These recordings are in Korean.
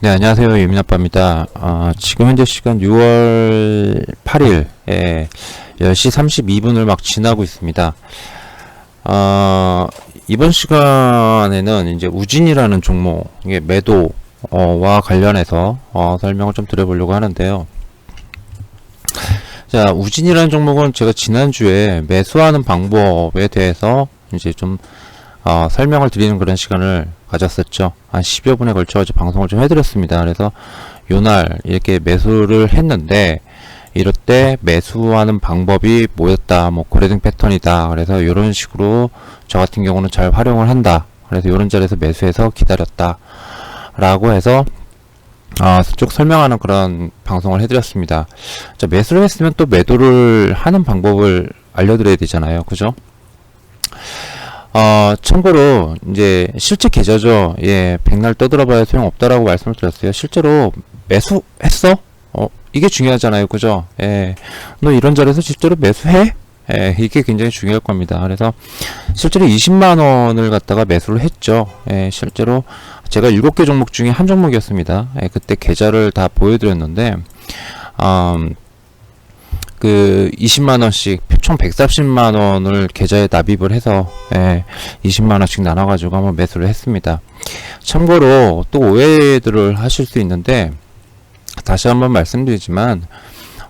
네, 안녕하세요. 유민아빠입니다. 어, 지금 현재 시간 6월 8일, 에 10시 32분을 막 지나고 있습니다. 어, 이번 시간에는 이제 우진이라는 종목의 매도와 관련해서 어, 설명을 좀 드려보려고 하는데요. 자, 우진이라는 종목은 제가 지난주에 매수하는 방법에 대해서 이제 좀 어, 설명을 드리는 그런 시간을 가졌었죠. 한 10여 분에 걸쳐 서 방송을 좀 해드렸습니다. 그래서 요날 이렇게 매수를 했는데 이럴 때 매수하는 방법이 뭐였다, 뭐 거래등 패턴이다. 그래서 이런 식으로 저 같은 경우는 잘 활용을 한다. 그래서 이런 자리에서 매수해서 기다렸다. 라고 해서 아, 쭉 설명하는 그런 방송을 해드렸습니다. 자, 매수를 했으면 또 매도를 하는 방법을 알려드려야 되잖아요. 그죠? 어, 참고로, 이제, 실제 계좌죠. 예, 백날 떠들어봐야 소용없다라고 말씀을 드렸어요. 실제로 매수했어? 어, 이게 중요하잖아요. 그죠? 예, 너 이런 자리에서 실제로 매수해? 예, 이게 굉장히 중요할 겁니다. 그래서, 실제로 20만 원을 갖다가 매수를 했죠. 예, 실제로, 제가 7개 종목 중에 한 종목이었습니다. 예, 그때 계좌를 다 보여드렸는데, 음, 그 20만 원씩 총 130만 원을 계좌에 납입을 해서 예, 20만 원씩 나눠 가지고 한번 매수를 했습니다. 참고로 또 오해들을 하실 수 있는데 다시 한번 말씀드리지만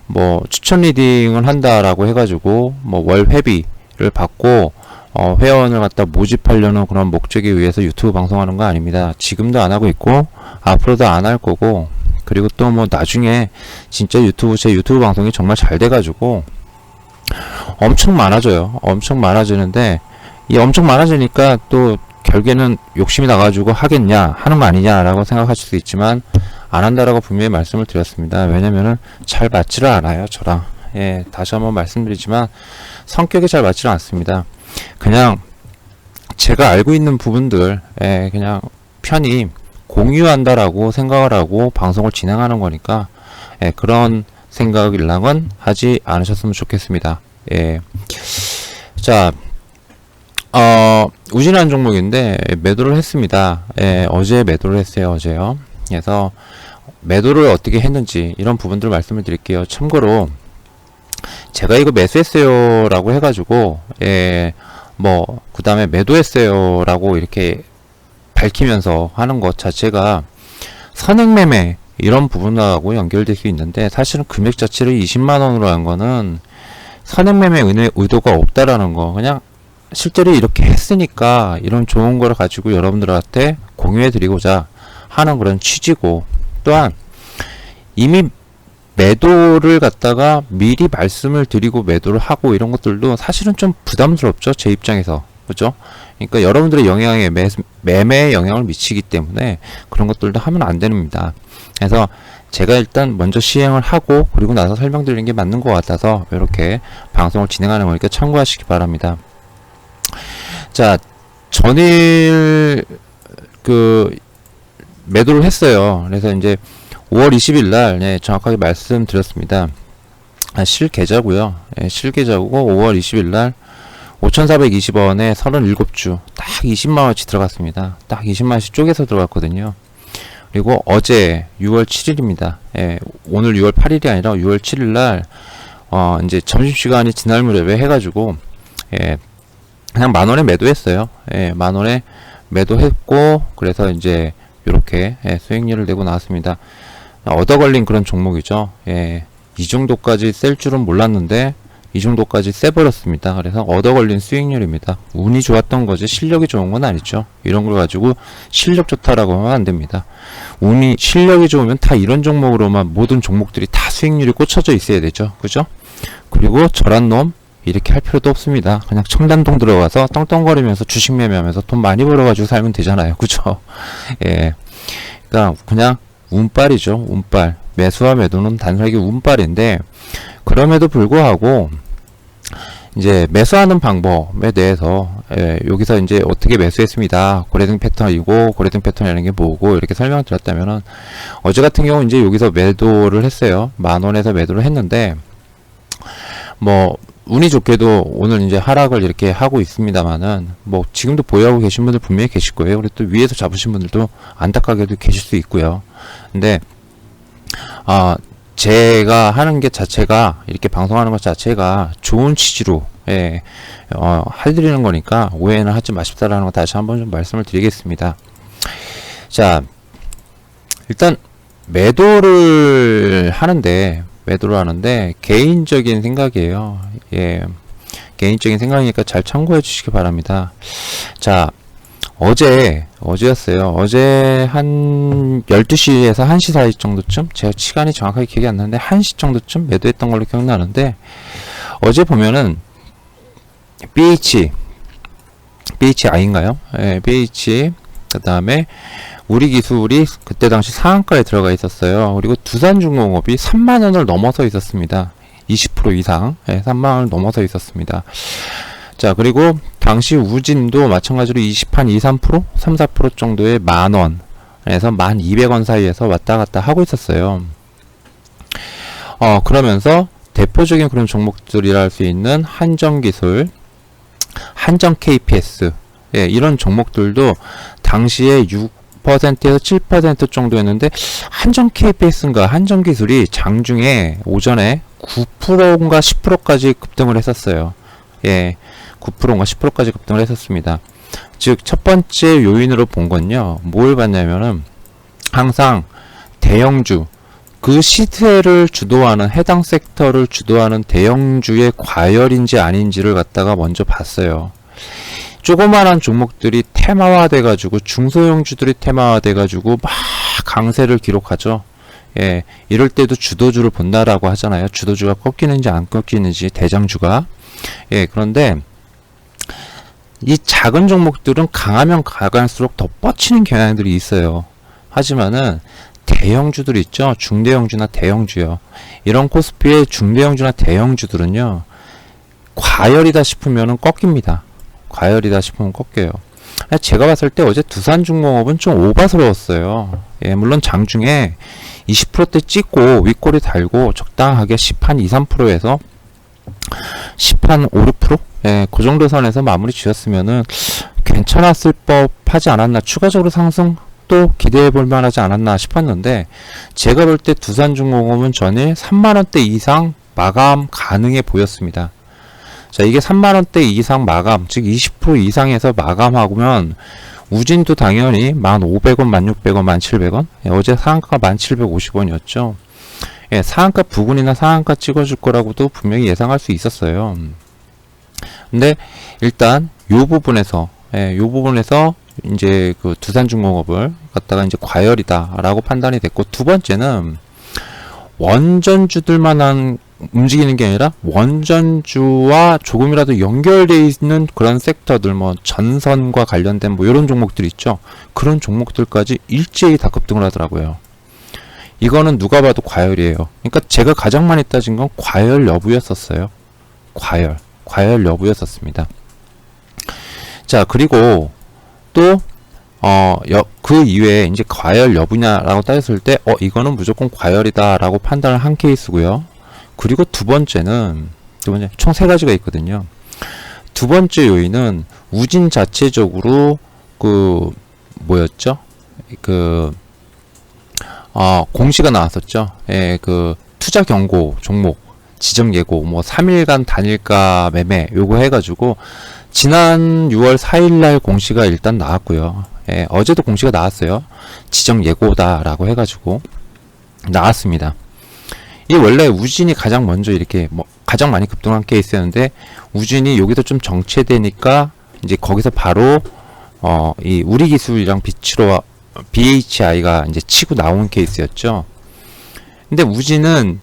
뭐 추천 리딩을 한다라고 해 가지고 뭐 월 회비를 받고 어, 회원을 갖다 모집하려는 그런 목적에 의해서 유튜브 방송하는 거 아닙니다. 지금도 안 하고 있고 앞으로도 안 할 거고 그리고 또 뭐 나중에 진짜 유튜브 제 유튜브 방송이 정말 잘 돼가지고 엄청 많아져요. 엄청 많아지는데 이 엄청 많아지니까 또 결국에는 욕심이 나가지고 하겠냐 하는 거 아니냐라고 생각하실 수 있지만 안 한다라고 분명히 말씀을 드렸습니다. 왜냐면은 잘 맞지를 않아요. 저랑 예 다시 한번 말씀드리지만 성격이 잘 맞지를 않습니다. 그냥 제가 알고 있는 부분들 예 그냥 편히 공유한다라고 생각을 하고 방송을 진행하는 거니까 예, 그런 생각이랑은 하지 않으셨으면 좋겠습니다. 예. 자, 어, 우진한 종목인데 매도를 했습니다. 예, 어제 매도를 했어요. 어제요. 그래서 매도를 어떻게 했는지 이런 부분들 말씀을 드릴게요. 참고로 제가 이거 매수했어요라고 해가지고 예, 뭐 그 다음에 매도했어요라고 이렇게 밝히면서 하는 것 자체가 선행매매 이런 부분하고 연결될 수 있는데 사실은 금액 자체를 20만 원으로 한 거는 선행매매 의, 의도가 없다라는 거. 그냥 실제로 이렇게 했으니까 이런 좋은 거를 가지고 여러분들한테 공유해 드리고자 하는 그런 취지고 또한 이미 매도를 갖다가 미리 말씀을 드리고 매도를 하고 이런 것들도 사실은 좀 부담스럽죠 제 입장에서 그죠 그러니까 여러분들의 영향에 매, 매매에 영향을 미치기 때문에 그런 것들도 하면 안 됩니다. 그래서 제가 일단 먼저 시행을 하고 그리고 나서 설명드리는 게 맞는 것 같아서 이렇게 방송을 진행하는 거니까 참고하시기 바랍니다. 자, 전일 그 매도를 했어요. 그래서 이제 5월 20일 날 네, 정확하게 말씀드렸습니다. 아, 실계좌고요. 네, 실계좌고 5월 20일 날 5,420원에 37주 딱 20만원치 들어갔습니다. 딱 20만원씩 쪼개서 들어갔거든요. 그리고 어제 6월 7일입니다. 예, 오늘 6월 8일이 아니라 6월 7일 날, 어, 이제 점심시간이 지날 무렵에 해가지고, 예, 그냥 만원에 매도했어요. 예, 만원에 매도했고, 그래서 이제, 요렇게, 예, 수익률을 내고 나왔습니다. 얻어 걸린 그런 종목이죠. 예, 이 정도까지 셀 줄은 몰랐는데, 이 정도까지 세버렸습니다. 그래서 얻어 걸린 수익률입니다. 운이 좋았던 거지 실력이 좋은 건 아니죠. 이런 걸 가지고 실력 좋다라고 하면 안 됩니다. 운이 실력이 좋으면 다 이런 종목으로만 모든 종목들이 다 수익률이 꽂혀져 있어야 되죠. 그죠? 그리고 저란 놈 이렇게 할 필요도 없습니다. 그냥 청담동 들어가서 떵떵거리면서 주식 매매하면서 돈 많이 벌어가지고 살면 되잖아요. 그죠? 예. 그러니까 그냥 운빨이죠. 운빨. 매수와 매도는 단순하게 운빨인데 그럼에도 불구하고 이제 매수하는 방법에 대해서 예, 여기서 이제 어떻게 매수했습니다. 고래등 패턴이고 고래등 패턴이라는 게 뭐고 이렇게 설명 드렸다면은 어제 같은 경우 이제 여기서 매도를 했어요. 만 원에서 매도를 했는데 뭐 운이 좋게도 오늘 이제 하락을 이렇게 하고 있습니다만은 뭐 지금도 보유하고 계신 분들 분명히 계실 거예요. 그리고 또 위에서 잡으신 분들도 안타깝게도 계실 수 있고요. 근데 아 제가 하는 게 자체가 이렇게 방송하는 것 자체가 좋은 취지로 예, 어, 해드리는 거니까 오해는 하지 마십사라는 거 다시 한번 좀 말씀을 드리겠습니다. 자, 일단 매도를 하는데 매도를 하는데 개인적인 생각이에요. 예. 개인적인 생각이니까 잘 참고해 주시기 바랍니다. 자, 어제, 어제였어요. 어제 한 12시에서 1시 사이 정도쯤? 제가 시간이 정확하게 기억이 안 나는데 1시 정도쯤 매도했던 걸로 기억나는데 어제 보면은 BH, BHI인가요? 예, BH, 그 다음에 우리 기술이 그때 당시 상한가에 들어가 있었어요. 그리고 두산중공업이 3만 원을 넘어서 있었습니다. 20% 이상, 예, 3만 원을 넘어서 있었습니다. 자, 그리고 당시 우진도 마찬가지로 20, 한 2, 3%? 3, 4% 정도의 만 원에서 만 200원 사이에서 왔다 갔다 하고 있었어요. 어, 그러면서 대표적인 그런 종목들이라 할 수 있는 한정기술, 한정 KPS, 예, 이런 종목들도 당시에 6%에서 7% 정도였는데 한정 KPS인가 한정 기술이 장중에 오전에 9%인가 10%까지 급등을 했었어요. 예. 9%인가 10%까지 급등을 했었습니다. 즉, 첫 번째 요인으로 본 건요, 뭘 봤냐면은, 항상 대형주, 그 시세를 주도하는, 해당 섹터를 주도하는 대형주의 과열인지 아닌지를 갖다가 먼저 봤어요. 조그마한 종목들이 테마화 돼가지고, 중소형주들이 테마화 돼가지고, 막 강세를 기록하죠. 예, 이럴 때도 주도주를 본다라고 하잖아요. 주도주가 꺾이는지 안 꺾이는지, 대장주가. 예, 그런데, 이 작은 종목들은 강하면 강할수록 더 뻗치는 경향들이 있어요. 하지만은 대형주들 있죠. 중대형주나 대형주요. 이런 코스피의 중대형주나 대형주들은요. 과열이다 싶으면은 꺾입니다. 과열이다 싶으면 꺾여요. 제가 봤을 때 어제 두산중공업은 좀 오바스러웠어요. 예, 물론 장중에 20%대 찍고 윗골이 달고 적당하게 10한 2, 3%에서 10한 5, 6%? 예, 그 정도 선에서 마무리 지었으면은 괜찮았을 법 하지 않았나. 추가적으로 상승 또 기대해 볼 만하지 않았나 싶었는데, 제가 볼 때 두산중공업은 전에 3만원대 이상 마감 가능해 보였습니다. 자, 이게 3만원대 이상 마감, 즉 20% 이상에서 마감하면, 우진도 당연히 1,500원, 1,600원, 1,700원? 예, 어제 상한가가 1,750원이었죠. 예, 상한가 부근이나 상한가 찍어줄 거라고도 분명히 예상할 수 있었어요. 근데 일단 요 부분에서 예, 요 부분에서 이제 그 두산중공업을 갖다가 이제 과열이다라고 판단이 됐고 두 번째는 원전주들만한 움직이는 게 아니라 원전주와 조금이라도 연결돼 있는 그런 섹터들 뭐 전선과 관련된 뭐 이런 종목들 있죠. 그런 종목들까지 일제히 다 급등을 하더라고요. 이거는 누가 봐도 과열이에요. 그러니까 제가 가장 많이 따진 건 과열 여부였었어요. 과열. 과열 여부였었습니다. 자, 그리고 또, 어, 여, 그 이외에 이제 과열 여부냐라고 따졌을 때, 어, 이거는 무조건 과열이다라고 판단을 한 케이스고요. 그리고 두 번째는, 두 번째, 총 세 가지가 있거든요. 두 번째 요인은 우진 자체적으로 그, 뭐였죠? 그, 어, 공시가 나왔었죠. 예, 그, 투자 경고 종목. 지점 예고, 뭐 3일간 단일가 매매 요거 해가지고 지난 6월 4일날 공시가 일단 나왔고요. 예, 어제도 공시가 나왔어요. 지점 예고다라고 해가지고 나왔습니다. 이 원래 우진이 가장 먼저 이렇게 뭐 가장 많이 급등한 케이스였는데 우진이 여기서 좀 정체되니까 이제 거기서 바로 어 이 우리 기술이랑 비치로 BHI가 이제 치고 나온 케이스였죠. 근데 우진은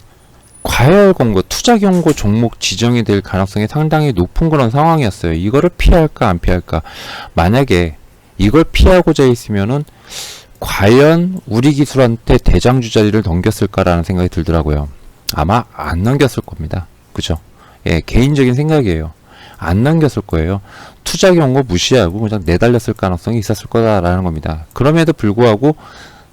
과열 공고, 투자 경고 종목 지정이 될 가능성이 상당히 높은 그런 상황이었어요. 이거를 피할까 안 피할까? 만약에 이걸 피하고자 했으면은 과연 우리 기술한테 대장주 자리를 넘겼을까라는 생각이 들더라고요. 아마 안 넘겼을 겁니다. 그죠? 예, 개인적인 생각이에요. 안 넘겼을 거예요. 투자 경고 무시하고 그냥 내달렸을 가능성이 있었을 거다라는 겁니다. 그럼에도 불구하고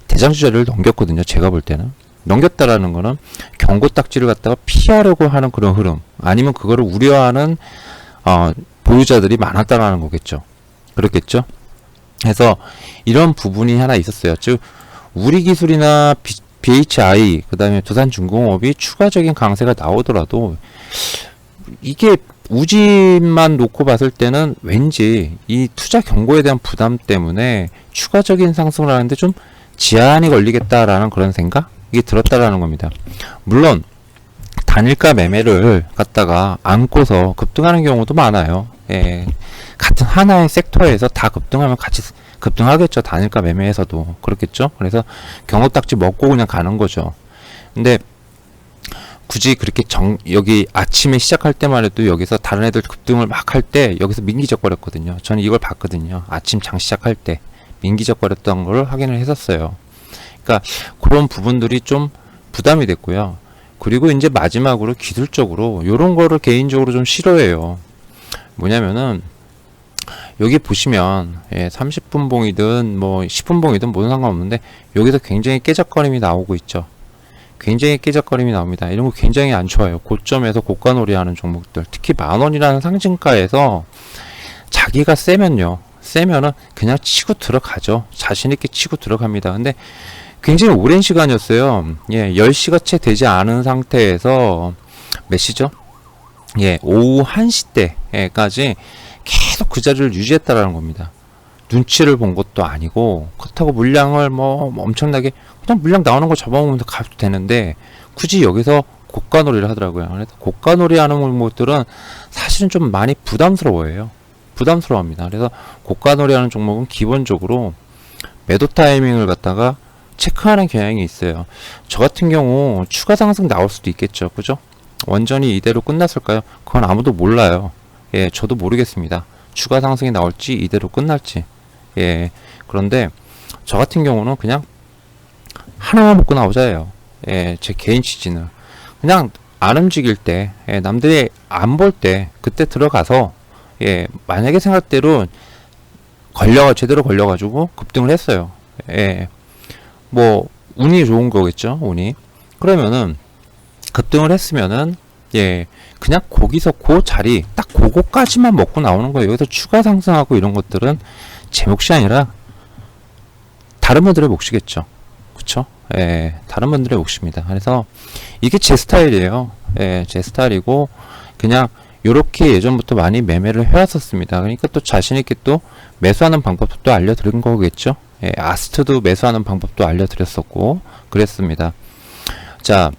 대장 주 자리를 넘겼거든요. 제가 볼 때는. 넘겼다라는 거는 경고 딱지를 갖다가 피하려고 하는 그런 흐름 아니면 그거를 우려하는 어, 보유자들이 많았다라는 거겠죠. 그렇겠죠. 그래서 이런 부분이 하나 있었어요. 즉 우리 기술이나 B, BHI 그다음에 두산중공업이 추가적인 강세가 나오더라도 이게 우진만 놓고 봤을 때는 왠지 이 투자 경고에 대한 부담 때문에 추가적인 상승을 하는데 좀 제한이 걸리겠다라는 그런 생각이 들었다라는 겁니다. 물론 단일가 매매를 갖다가 안고서 급등하는 경우도 많아요. 예. 같은 하나의 섹터에서 다 급등하면 같이 급등하겠죠. 단일가 매매에서도 그렇겠죠. 그래서 경고딱지 먹고 그냥 가는 거죠. 근데 굳이 그렇게 정 여기 아침에 시작할 때만 해도 여기서 다른 애들 급등을 막 할 때 여기서 민기적거렸거든요. 저는 이걸 봤거든요. 아침 장 시작할 때 민기적거렸던 걸 확인을 했었어요. 그러니까 그런 부분들이 좀 부담이 됐고요. 그리고 이제 마지막으로 기술적으로 요런 거를 개인적으로 좀 싫어해요. 뭐냐면은 여기 보시면 예, 30분 봉이든 뭐 10분 봉이든 뭐든 상관없는데 여기서 굉장히 깨작거림이 나오고 있죠. 굉장히 깨작거림이 나옵니다. 이런 거 굉장히 안 좋아요. 고점에서 고가놀이 하는 종목들. 특히 만원이라는 상징가에서 자기가 세면요. 세면은 그냥 치고 들어가죠. 자신있게 치고 들어갑니다. 근데 굉장히 오랜 시간이었어요. 예, 10시가 채 되지 않은 상태에서 몇 시죠? 예, 오후 1시 때까지 계속 그 자리를 유지했다라는 겁니다. 눈치를 본 것도 아니고 그렇다고 물량을 뭐 엄청나게 그냥 물량 나오는 거 잡아먹으면서 가도 되는데 굳이 여기서 고가놀이를 하더라고요. 그래서 고가놀이 하는 종목들은 사실은 좀 많이 부담스러워해요. 부담스러워합니다. 그래서 고가놀이 하는 종목은 기본적으로 매도 타이밍을 갖다가 체크하는 경향이 있어요. 저 같은 경우 추가 상승 나올 수도 있겠죠. 그죠? 원전이 이대로 끝났을까요? 그건 아무도 몰라요. 예, 저도 모르겠습니다. 추가 상승이 나올지 이대로 끝날지. 예. 그런데 저 같은 경우는 그냥 하나만 먹고 나오자예요. 예, 제 개인 취지는 그냥 안 움직일 때, 예, 남들이 안 볼 때 그때 들어가서 예, 만약에 생각대로 걸려 제대로 걸려가지고 급등을 했어요. 예, 뭐 운이 좋은 거겠죠, 운이. 그러면은 급등을 했으면은 예, 그냥 거기서 그 자리 딱 그거까지만 먹고 나오는 거예요. 여기서 추가 상승하고 이런 것들은 제 몫이 아니라 다른 분들의 몫이겠죠. 그쵸? 예, 다른 분들의 몫입니다. 그래서 이게 제 스타일이에요. 예, 제 스타일이고 그냥 요렇게 예전부터 많이 매매를 해왔었습니다. 그러니까 또 자신있게 또 매수하는 방법도 또 알려드린 거겠죠. 예, 아스트도 매수하는 방법도 알려드렸었고 그랬습니다. 자,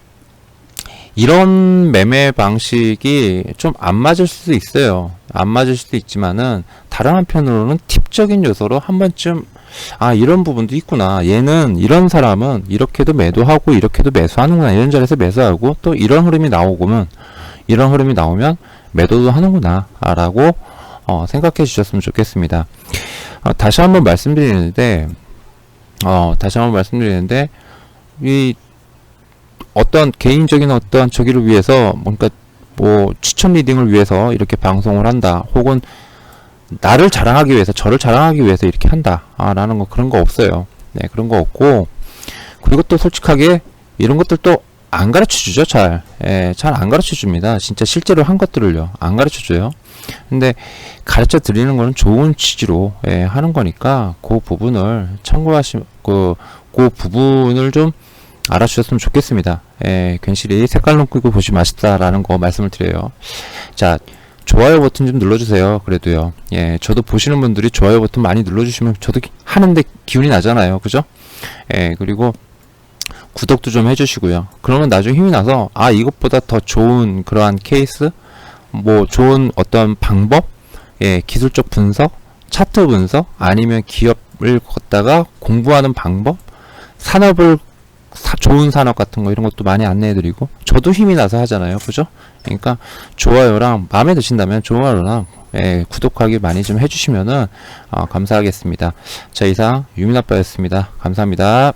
이런 매매 방식이 좀 안 맞을 수도 있어요. 안 맞을 수도 있지만은 다른 한편으로는 팁적인 요소로 한 번쯤 아 이런 부분도 있구나. 얘는 이런 사람은 이렇게도 매도하고 이렇게도 매수하는구나. 이런 자리에서 매수하고 또 이런 흐름이 나오고면 이런 흐름이 나오면 매도도 하는구나. 라고 어, 생각해 주셨으면 좋겠습니다. 어, 다시 한번 말씀드리는데 어, 다시 한번 말씀드리는데 이 어떤 개인적인 어떤 저기를 위해서 뭔가 뭐 추천 리딩을 위해서 이렇게 방송을 한다 혹은 나를 자랑하기 위해서 저를 자랑하기 위해서 이렇게 한다 아, 라는 거 그런 거 없어요. 네 그런 거 없고. 그리고 또 솔직하게 이런 것들도 안 가르쳐 주죠 잘. 예, 잘 안 가르쳐 줍니다. 진짜 실제로 한 것들을요. 안 가르쳐 줘요. 근데 가르쳐 드리는 거는 좋은 취지로 예, 하는 거니까 그 부분을 참고하시 그, 그 부분을 좀 알아주셨으면 좋겠습니다. 예, 괜시리 색깔론 끄고 보시면 맛있다라는 거 말씀을 드려요. 자, 좋아요 버튼 좀 눌러주세요. 그래도요. 예, 저도 보시는 분들이 좋아요 버튼 많이 눌러주시면 저도 하는데 기운이 나잖아요. 그죠? 예, 그리고 구독도 좀 해주시고요. 그러면 나중에 힘이 나서, 아, 이것보다 더 좋은 그러한 케이스, 뭐, 좋은 어떤 방법, 예, 기술적 분석, 차트 분석, 아니면 기업을 걷다가 공부하는 방법, 산업을 사, 좋은 산업 같은 거 이런 것도 많이 안내해드리고 저도 힘이 나서 하잖아요. 그죠? 그러니까 좋아요랑 마음에 드신다면 좋아요랑 예, 구독하기 많이 좀 해주시면은 어, 감사하겠습니다. 자 이상 유민아빠였습니다. 감사합니다